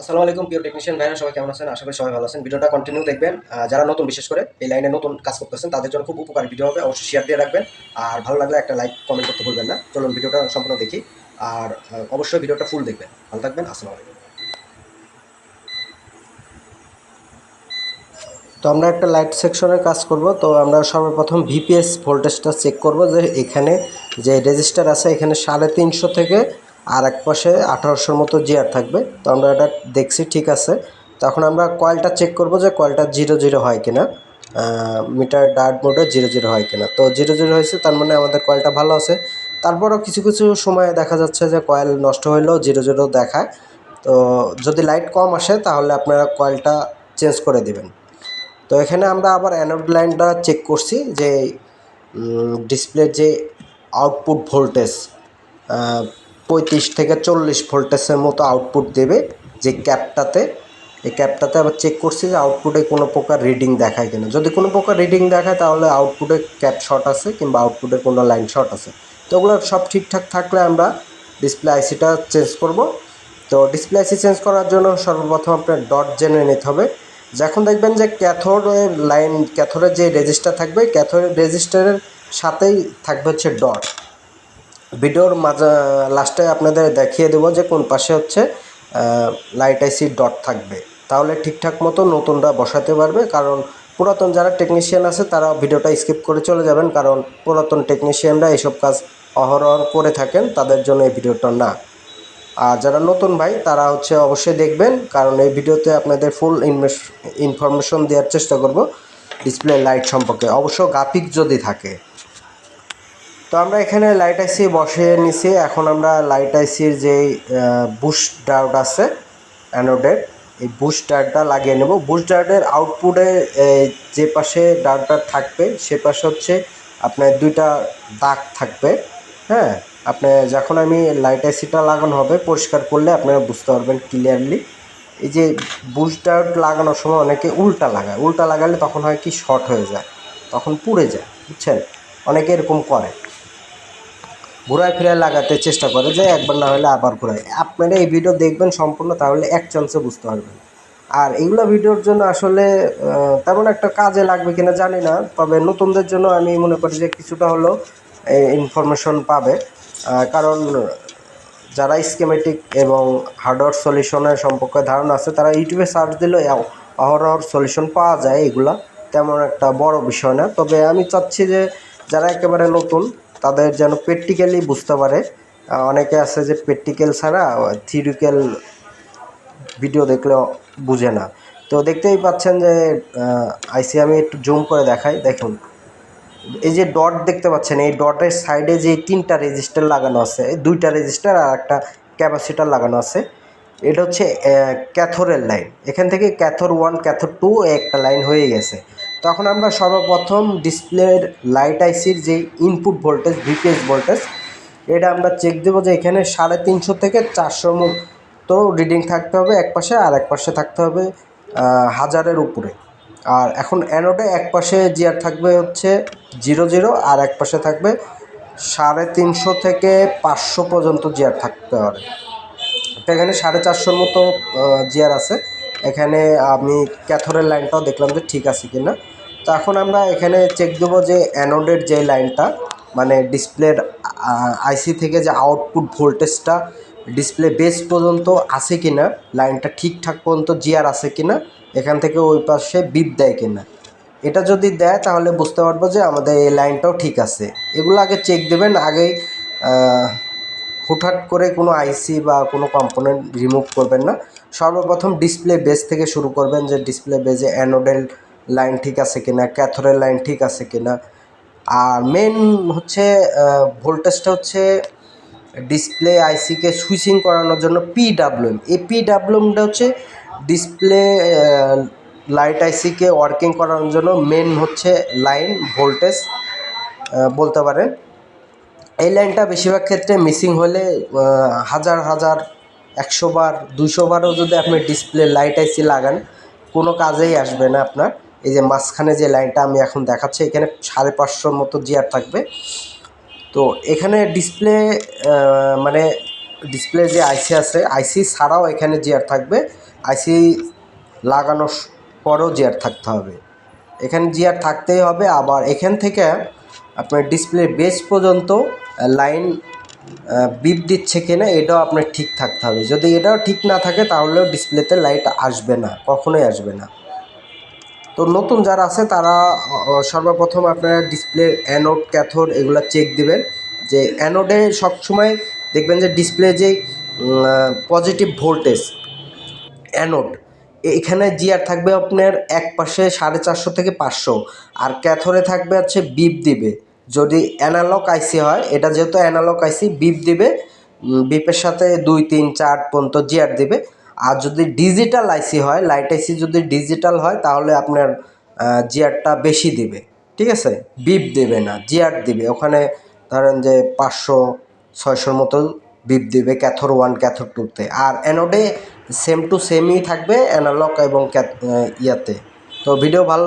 আসসালামু আলাইকুম, প্রিয় টেকনিশিয়ান ভাইরা, সবাই কেমন আছেন? আশা করি সবাই ভালো আছেন। ভিডিওটা কন্টিনিউ দেখবেন। যারা নতুন, বিশেষ করে এই লাইনে নতুন কাজ করতেছেন, তাদের জন্য খুব উপকারী ভিডিও হবে। অবশ্যই শেয়ার দিয়ে রাখবেন। আর ভালো লাগলে একটা লাইক কমেন্ট করতে ভুলবেন না। চলুন ভিডিওটা সম্পূর্ণ দেখি। আর অবশ্যই ভিডিওটা ফুল দেখবেন। ভালো থাকবেন, আসসালামু আলাইকুম। তো আমরা একটা লাইট সেকশনের কাজ করব। তো আমরা সর্বপ্রথম ভিপিএস ভোল্টেজটা চেক করব যে এখানে যে রেজিস্টার আছে, এখানে সাড়ে তিনশো থেকে আর এক পাশে আঠারোশোর মতো জিয়ার থাকবে। তো আমরা এটা দেখছি, ঠিক আছে। তখন আমরা কয়েলটা চেক করব যে কয়েলটা জিরো জিরো হয় কিনা। মিটার ডার্ট মোডে জিরো জিরো হয় কিনা। তো জিরো জিরো হয়েছে, তার মানে আমাদের কয়েলটা ভালো আছে। তারপরও কিছু কিছু সময় দেখা যাচ্ছে যে কয়েল নষ্ট হইলেও জিরো জিরো দেখায়। তো যদি লাইট কম আসে, তাহলে আপনারা কয়েলটা চেঞ্জ করে দিবেন। তো এখানে আমরা আবার অ্যানোড লাইনটা চেক করছি যে ডিসপ্লের যে আউটপুট ভোল্টেজ পঁয়ত্রিশ থেকে চল্লিশ ভোল্টেজের মতো আউটপুট দেবে যে ক্যাপটাতে। এই ক্যাপটাতে আবার চেক করছি যে আউটপুটে কোনো প্রকার রিডিং দেখায় কিনা। যদি কোনো প্রকার রিডিং দেখায় তাহলে আউটপুটে ক্যাপ শর্ট আছে কিংবা আউটপুটে কোনো লাইন শর্ট আছে। তো ওগুলো সব ঠিকঠাক থাকলে আমরা ডিসপ্লে আইসিটা চেঞ্জ করব। তো ডিসপ্লে আইসি চেঞ্জ করার জন্য সর্বপ্রথম আপনার ডট জেনে নিতে হবে। যখন দেখবেন যে ক্যাথোডের লাইন ক্যাথোডের যে রেজিস্টার থাকবে ক্যাথোডের রেজিস্টারের সাথেই থাকবে হচ্ছে ডট ভিডিওর মাঝে, লাস্টে আপনাদের দেখিয়ে দেবো যে কোন পাশে হচ্ছে লাইট আইসি ডট থাকবে। তাহলে ঠিকঠাক মতো নতুনরা বসাতে পারবে, কারণ পুরাতন যারা টেকনিশিয়ান আছে তারা ভিডিওটা স্কিপ করে চলে যাবেন, কারণ পুরাতন টেকনিশিয়ানরা এইসব কাজ অহরহ করে থাকেন, তাদের জন্য এই ভিডিওটা না। আর যারা নতুন ভাই, তারা হচ্ছে অবশ্যই দেখবেন, কারণ এই ভিডিওতে আপনাদের ফুল ইনফরমেশন দেওয়ার চেষ্টা করব ডিসপ্লে লাইট সম্পর্কে। অবশ্য গ্রাফিক যদি থাকে তো আমরা এখানে লাইট আইসি বসিয়ে নিছি। এখন আমরা লাইট আইসির যে বুশ ডায়োড আছে অ্যানোডের এই বুশ ডায়োডটা লাগিয়ে নেব। বুশ ডায়োডের আউটপুটে যে পাশে ডায়োডটা থাকবে, সে পাশে হচ্ছে আপনার দুইটা দাগ থাকবে হ্যাঁ? আপনি যখন আমি লাইট আইসিটা লাগানো হবে, পরিষ্কার করলে আপনারা বুঝতে পারবেন ক্লিয়ারলি এই যে বুশ ডায়োড লাগানোর সময় অনেকে উল্টা লাগায়। উল্টা লাগালে তখন হয় কি? শর্ট হয়ে যায়, তখন পুড়ে যায়, বুঝছেন? অনেকে এরকম করে। ঘুরায় ফিরায় লাগাতে চেষ্টা করে যে একবার না হলে আবার ঘুরায়। আপনারা এই ভিডিও দেখবেন সম্পূর্ণ, তাহলে এক চান্সে বুঝতে পারবেন। আর এগুলো ভিডিওর জন্য আসলে তেমন একটা কাজে লাগবে কিনা জানি না, তবে নতুনদের জন্য আমি মনে করি যে কিছুটা হলেও ইনফরমেশন পাবে। কারণ যারা স্কেমেটিক এবং হার্ডওয়ার সলিউশনের সম্পর্কে ধারণা আছে, তারা ইউটিউবে সার্চ দিলে অহরহর সলিউশন পাওয়া যায় এগুলা। তেমন একটা বড় বিষয় না। তবে আমি চাচ্ছি যে, যারা একেবারে নতুন তাদের যেন প্র্যাকটিক্যালি বুঝতে পারে। অনেকে আছে যে প্র্যাকটিক্যাল ছাড়া থিওরিক্যাল ভিডিও দেখলে বুঝে না। তো দেখতেই পাচ্ছেন যে আইসি আমি একটু জুম করে দেখাই, দেখুন। এই যে ডট দেখতে পাচ্ছেন, এই ডটের সাইডে যে তিনটা রেজিস্টার লাগানো আছে, এই দুইটা রেজিস্টার আর একটা ক্যাপাসিটার লাগানো আছে, এটা হচ্ছে ক্যাথোরের লাইন এখান থেকে ক্যাথোর ওয়ান ক্যাথোর টু একটা লাইন হয়ে গেছে। তখন আমরা সর্বপ্রথম ডিসপ্লের লাইট আইসির যে ইনপুট ভোল্টেজ ভিপিএস ভোল্টেজ এটা আমরা চেক দেবো যে এখানে সাড়ে তিনশো থেকে চারশোর মতো রিডিং থাকতে হবে এক পাশে আর এক পাশে থাকতে হবে হাজারের উপরে। আর এখন অ্যানোডে এক পাশে জিআর থাকবে হচ্ছে জিরো জিরো আর এক পাশে থাকবে সাড়ে তিনশো থেকে পাঁচশো পর্যন্ত জিআর থাকতে পারে তো এখানে সাড়ে চারশোর মতো জিআর আছে। এখানে আমি ক্যাথরের লাইনটাও দেখলাম যে ঠিক আছে কিনা। তো এখন আমরা এখানে চেক দেবো যে অ্যানোডের যে লাইনটা মানে ডিসপ্লের আইসি থেকে যে আউটপুট ভোল্টেজটা ডিসপ্লে বেস পর্যন্ত আছে কিনা লাইনটা ঠিকঠাক পর্যন্ত জিআর আছে কিনা এখান থেকে ওই পাশে বিপ দেয় কিনা। এটা যদি দেয় তাহলে বুঝতে পারব যে আমাদের এই লাইনটাও ঠিক আছে। এগুলো আগে চেক দেবেন আহ, হুটহাট করে কোনো আইসি বা কোনো কম্পোনেন্ট রিমুভ করবেন না। সর্বপ্রথম ডিসপ্লে বেস থেকে শুরু করবেন যে ডিসপ্লে বেজে অ্যানোডেল লাইন ঠিক আছে কিনা ক্যাথোরের লাইন ঠিক আছে কিনা। আর মেন হচ্ছে ভোল্টেজটা হচ্ছে ডিসপ্লে আইসিকে সুইচিং করানোর জন্য পিডাব্লিউএম এই পিডাব্লিউএমটা হচ্ছে ডিসপ্লে লাইট আইসিকে ওয়ার্কিং করানোর জন্য মেন হচ্ছে লাইন ভোল্টেজ বলতে পারেন। এই লাইনটা বেশিরভাগ ক্ষেত্রে মিসিং হলে হাজার হাজার, একশো বার দুশো বারও যদি আপনি ডিসপ্লে লাইট আইসি লাগান, কোনো কাজেই আসবে না আপনার। এই যে মাঝখানে যে লাইনটা আমি এখন দেখাচ্ছি, এখানে সাড়ে পাঁচশোর মতো জিআর থাকবে। তো এখানে ডিসপ্লে মানে ডিসপ্লে যে আইসি আছে আইসি ছাড়াও এখানে জিআর থাকবে। আইসি লাগানোর পরেও জিয়ার থাকতে হবে। এখানে জিয়ার থাকতেই হবে, আবার এখান থেকে আপনার ডিসপ্লে বেস পর্যন্ত লাইন বিপ দিচ্ছে কিনা এটাও আপনার ঠিক থাকতে হবে। যদি এটাও ঠিক না থাকে তাহলেও ডিসপ্লেতে লাইট আসবে না, কখনোই আসবে না। তো নতুন যারা আছে তারা সর্বপ্রথম আপনারা ডিসপ্লে অ্যানোড ক্যাথোড এগুলো চেক দিবেন। যে অ্যানোডে সবসময় দেখবেন যে ডিসপ্লে যে পজিটিভ ভোল্টেজ অ্যানোড এখানে জিআর থাকবে আপনার এক পাশে সাড়ে চারশো থেকে পাঁচশো, আর ক্যাথোরে থাকবে হচ্ছে বিপ দিবে। যদি অ্যানালগ আইসি হয়, এটা যেহেতু অ্যানালগ আইসি বিপ দিবে বিপের সাথে দুই, তিন, চার পর্যন্ত জিআর দিবে। আর যদি ডিজিটাল আইসি হয় লাইট আইসি যদি ডিজিটাল হয়, তাহলে আপনার জিআরটা বেশি দিবে। ঠিক আছে? বিপ দেবে না জিআর দিবে। ওখানে ধরেন যে পাঁচশো, ছয়শোর মতো বিপ দিবে ক্যাথর ওয়ান ক্যাথর টুতে আর অ্যানোডে সেম টু সেমই থাকবে অ্যানালগ এবং ইয়াতে। তো ভিডিও ভালো